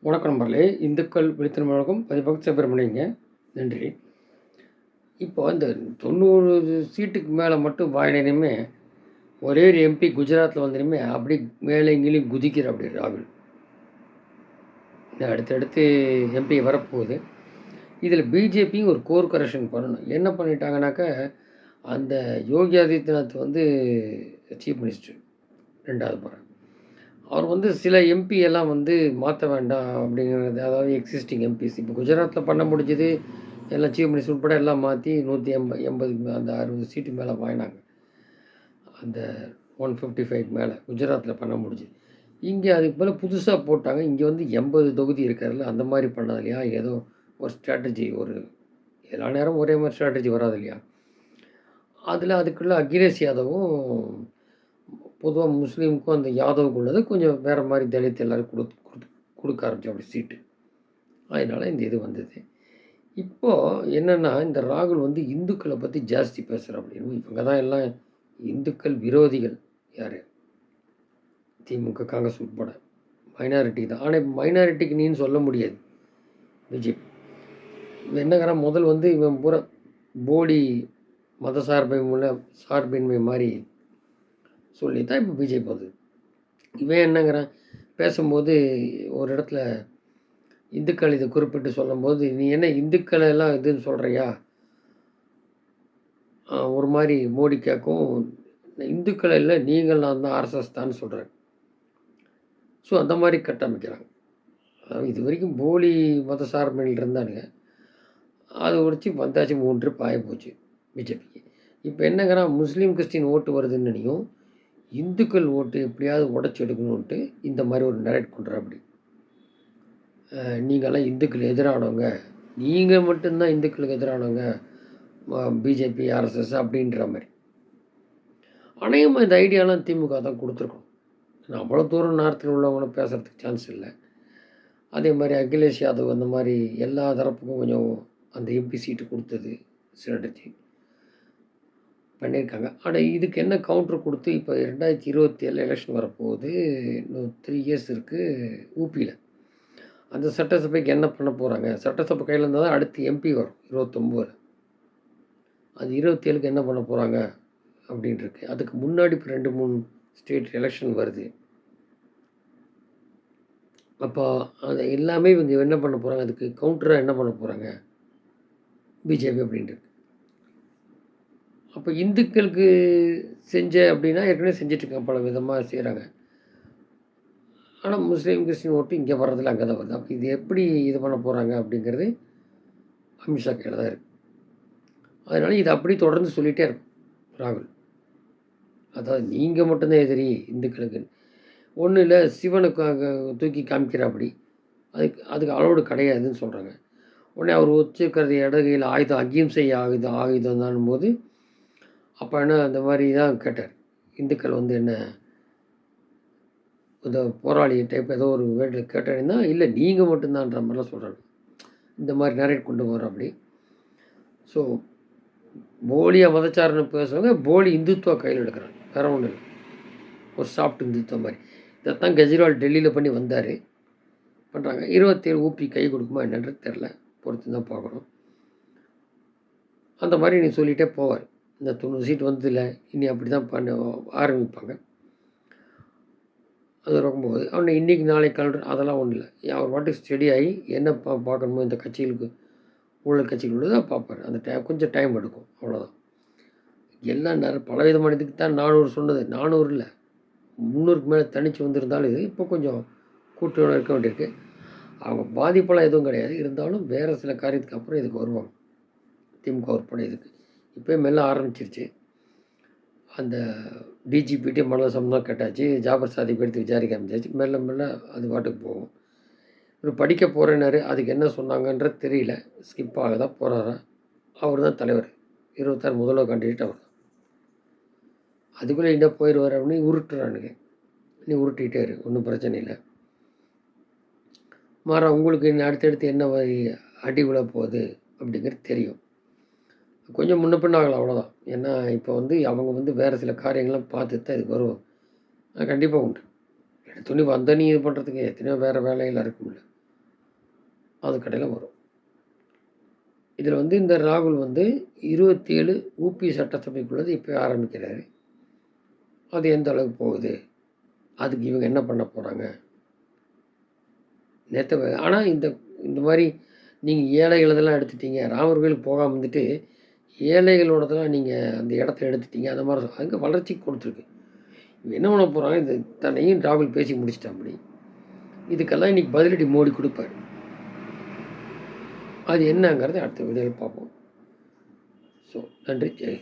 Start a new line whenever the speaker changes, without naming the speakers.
வணக்கம் நம்பர்லே இந்துக்கள் விழித்திருந்த வழக்கம் பதிப்பகம் நன்றி. இப்போ இந்த தொண்ணூறு சீட்டுக்கு மேலே மட்டும் வாயினுமே ஒரே ஒரு எம்பி குஜராத்தில் வந்தனுமே அப்படி மேலே இங்கேயும் குதிக்கிற அப்படி ராகுல் அடுத்தடுத்து எம்பி வரப்போகுது. இதில் பிஜேபியும் ஒரு கோர் கரெக்ஷன் பண்ணணும். என்ன பண்ணிட்டாங்கனாக்கா அந்த யோகி ஆதித்யநாத் வந்து சீஃப் மினிஸ்டர் ரெண்டாவது முறை. அவர் வந்து சில எம்பி எல்லாம் வந்து மாற்ற வேண்டாம் அப்படிங்கிறது அதாவது எக்ஸிஸ்டிங் எம்பிஸ் இப்போ குஜராத்தில் பண்ண முடிஞ்சது எல்லாம் சீஃப் மினிஸ்டர் உட்பட எல்லாம் மாற்றி நூற்றி எண்பது எண்பதுக்கு அந்த அறுபது சீட்டு மேலே வாங்கினாங்க. அந்த ஒன் ஃபிஃப்டி ஃபைவ் மேலே குஜராத்தில் பண்ண முடிஞ்சுது. இங்கே அதுக்கு மேலே புதுசாக போட்டாங்க இங்கே வந்து எண்பது தொகுதி இருக்கிறதுல அந்த மாதிரி பண்ணது இல்லையா? ஏதோ ஒரு ஸ்ட்ராட்டஜி ஒரு எல்லா நேரம் ஒரே மாதிரி ஸ்ட்ராட்டஜி வராது இல்லையா? அதில் அதுக்குள்ளே அகிலேஷ் யாதவும் பொதுவாக முஸ்லீமுக்கும் அந்த யாதவுக்கு உள்ளது. கொஞ்சம் வேறு மாதிரி தலித் எல்லோரும் கொடு கொடுத்து கொடுக்க ஆரம்பிச்சோம் அப்படி சீட்டு. அதனால் இந்த இது வந்தது. இப்போது என்னென்னா இந்த ராகுல் வந்து இந்துக்களை பற்றி ஜாஸ்தி பேசுகிற அப்படின்னு. இவங்க தான் எல்லாம் இந்துக்கள் விரோதிகள். யார்? திமுக காங்கிரஸ் உட்பட. மைனாரிட்டி தான். ஆனால் இப்போ மைனாரிட்டிக்கு நீன்னு சொல்ல முடியாது. பிஜேபி. என்னங்கிறான் முதல் வந்து இவன் பூரா போடி மத சார்பை உள்ள சார்பின்மை மாதிரி சொல்லி தான் இப்போ பிஜேபி வந்தது இவன் என்னங்கிறான்? பேசும்போது ஒரு இடத்துல இந்துக்கள் இதை குறிப்பிட்டு சொல்லும்போது நீ என்ன இந்துக்களை எல்லாம் இதுன்னு சொல்கிறியா ஒரு மாதிரி மோடி கேட்கும் இந்துக்களை இல்லை நீங்கள் நான் தான் ஆர்எஸ்எஸ் தான் சொல்கிறேன் ஸோ அந்த மாதிரி கட்டமைக்கிறாங்க. இது வரைக்கும் போலி மத சார்பில் இருந்தானுங்க. அது உடிச்சு வந்தாச்சு மூன்று பாய போச்சு பிஜேபிக்கு இப்போ என்னங்கிறான்? முஸ்லீம் கிறிஸ்டின் ஓட்டு வருதுன்னு நினைக்கும் இந்துக்கள் ஓட்டு எப்படியாவது உடச்சி எடுக்கணுன்ட்டு இந்த மாதிரி ஒரு நரேட் பண்ணுற அப்படி நீங்கள்லாம் இந்துக்கள் எதிரானவங்க. நீங்கள் மட்டும்தான் இந்துக்களுக்கு எதிரானவங்க. பிஜேபி ஆர்எஸ்எஸ் அப்படின்ற மாதிரி. அநேகமாக இந்த ஐடியாலாம் திமுக தான் கொடுத்துருக்கோம் அவ்வளோ தூரம் நேரத்தில் உள்ளவங்களும் பேசுகிறதுக்கு சான்ஸ் இல்லை. அதே மாதிரி அகிலேஷ் யாதவ் அந்த மாதிரி எல்லா தரப்புக்கும் கொஞ்சம் அந்த எம்பி சீட்டு கொடுத்தது ஸ்ட்ராட்டஜி பண்ணியிருக்காங்க. ஆனால் இதுக்கு என்ன கவுண்டர் கொடுத்து இப்போ ரெண்டாயிரத்தி இருபத்தி ஏழு எலெக்ஷன் வரப்போகுது இன்னும் த்ரீ இயர்ஸ் இருக்குது ஊபியில் அந்த சட்டசபைக்கு என்ன பண்ண போகிறாங்க சட்டசபை கையில் இருந்தால் தான் அடுத்து எம்பி வரும் இருபத்தொம்போதில் அது இருபத்தேழுக்கு என்ன பண்ண போகிறாங்க அப்படின்ட்டுருக்கு அதுக்கு முன்னாடி இப்போ ரெண்டு மூணு ஸ்டேட் எலெக்ஷன் வருது. அப்போ அது எல்லாமே இவங்க என்ன பண்ண போகிறாங்க அதுக்கு கவுண்டராக என்ன பண்ண போகிறாங்க பிஜேபி அப்படின்ட்டு அப்போ இந்துக்களுக்கு செஞ்ச அப்படின்னா ஏற்கனவே செஞ்சிட்ருக்காங்க பல விதமாக செய்கிறாங்க ஆனால் முஸ்லீம் கிறிஸ்டின் ஓட்டு இங்கே வர்றதில்ல அங்கே தான் வருது. அப்போ இது எப்படி இது பண்ண போகிறாங்க அப்படிங்கிறது அமித்ஷா கையில் தான் இருக்குது அதனால் இது அப்படி தொடர்ந்து சொல்லிகிட்டே இருக்கும் ராகுல். அதாவது நீங்கள் மட்டும்தான் எதிரி இந்துக்களுக்கு ஒன்றும் இல்லை சிவனுக்காக தூக்கி காமிக்கிற அப்படி அதுக்கு அதுக்கு அளவோடு கிடையாதுன்னு சொல்கிறாங்க உடனே அவர் வச்சுருக்கிறது இடகையில் ஆயுதம் அகிம்சை ஆயுதம் ஆயுதம் தான் போது அப்போ என்ன அந்த மாதிரி தான் கேட்டார். இந்துக்கள் வந்து என்ன இந்த போராளி டைப் ஏதோ ஒரு வேண்டில் கேட்டாருன்னா இல்லை நீங்கள் மட்டும்தான்ற மாதிரிலாம் சொல்கிறாங்க இந்த மாதிரி நிறைய கொண்டு போகிறோம் அப்படி. ஸோ போலியாக மதச்சாரன்னு பேசுவாங்க போலி இந்துத்துவ கையில் எடுக்கிறாங்க. வேற ஒன்றும் இல்லை. ஒரு சாஃப்ட் இந்துத்துவ மாதிரி. இதைத்தான் கெஜ்ரிவால் டெல்லியில் பண்ணி வந்தார். பண்ணுறாங்க இருபத்தேழு ஊப்பி கை கொடுக்குமா என்னன்றது தெரில பொறுத்து தான் பார்க்கணும். அந்த மாதிரி நீ சொல்லிகிட்டே போவார். இந்த தொண்ணூறு சீட் வந்ததில்ல. இனி அப்படி தான் பண்ண ஆரம்பிப்பாங்க. அது ரொம்பம்போது அவனை இன்றைக்கி நாளைக்கு கலர் அதெல்லாம் ஒன்றும் இல்லை அவர் பாட்டுக்கு ஸ்டடி ஆகி என்ன பா பார்க்கணுமோ இந்த கட்சிகளுக்கு ஊழல் கட்சிகள் உள்ளதாக பார்ப்பார். அந்த டைம் கொஞ்சம் டைம் எடுக்கும். அவ்வளோதான் எல்லாம் நிறைய பலவிதமான இதுக்கு தான் நானூறு சொன்னது. நானூறு இல்லை. முந்நூறுக்கு மேலே தனித்து வந்திருந்தாலும் இது இப்போ கொஞ்சம் கூட்டணி இருக்க வேண்டியிருக்கு. அவங்க பாதிப்பெல்லாம் எதுவும் கிடையாது. இருந்தாலும் வேறு சில காரியத்துக்கு அப்புறம் இதுக்கு வருவாங்க. திமுக உட்பட இதுக்கு. இப்போ மெல்ல ஆரம்பிச்சிருச்சு. அந்த டிஜிபிடி மணல சம்பந்தம் கேட்டாச்சு. ஜாபர் சாதிப்பு எடுத்து விசாரிக்க ஆரம்பிச்சாச்சு. மெல்ல மெல்ல அது பாட்டுக்கு போகும். இவர் படிக்க போகிறேனாரு அதுக்கு என்ன சொன்னாங்கன்ற தெரியல. ஸ்கிப் ஆக தான் போகிறாரா அவர் தான் தலைவர். இருபத்தாறு முதல்வர் கேண்டிடேட் அவர் தான். அதுக்குள்ளே என்ன போயிடுவார் அப்படின்னு உருட்டுறானுங்க. நீ உருட்டிகிட்டே இரு. ஒன்றும் பிரச்சனை இல்லை. மாறா உங்களுக்கு இன்னும் அடுத்தடுத்து என்ன அடி விழ போகுது அப்படிங்கிறது தெரியும். கொஞ்சம் முன்ன பின்ன ஆகலாம் அவ்வளோதான் ஏன்னா இப்போ வந்து அவங்க வந்து வேறு சில காரியங்கள்லாம் பார்த்து தான் இதுக்கு ஆனால் கண்டிப்பாக உண்டு. துணி வந்த நீ இது பண்ணுறதுக்கு எத்தனையோ வேறு வேலைகள் இருக்கும்ல அது கடையில் வரும். இதில் வந்து இந்த ராகுல் வந்து இருபத்தேழு ஊபி சட்டசபைக்குள்ளது இப்போ ஆரம்பிக்கிறாரு. அது எந்த அளவுக்கு போகுது? அதுக்கு இவங்க என்ன பண்ண போகிறாங்க நேற்று ஆனால் இந்த இந்த மாதிரி நீங்கள் ஏழைகள் இதெல்லாம் எடுத்துட்டீங்க. ராமர் கோயிலுக்கு போகாமல் வந்துட்டு ஏழைகளோடதெல்லாம் நீங்கள் அந்த இடத்த எடுத்துட்டீங்க அந்த மாதிரி அங்கே வளர்ச்சி கொடுத்துருக்கு. என்ன பண்ண போகிறாங்க இந்த தன்னையும் ராகுல் பேசி முடிச்சிட்டாப்படி. இதுக்கெல்லாம் இன்றைக்கி பதிலடி மோடி கொடுப்பார். அது என்னங்கிறத அடுத்த வீடியோவில் பார்ப்போம். ஸோ நன்றி. ஜெய்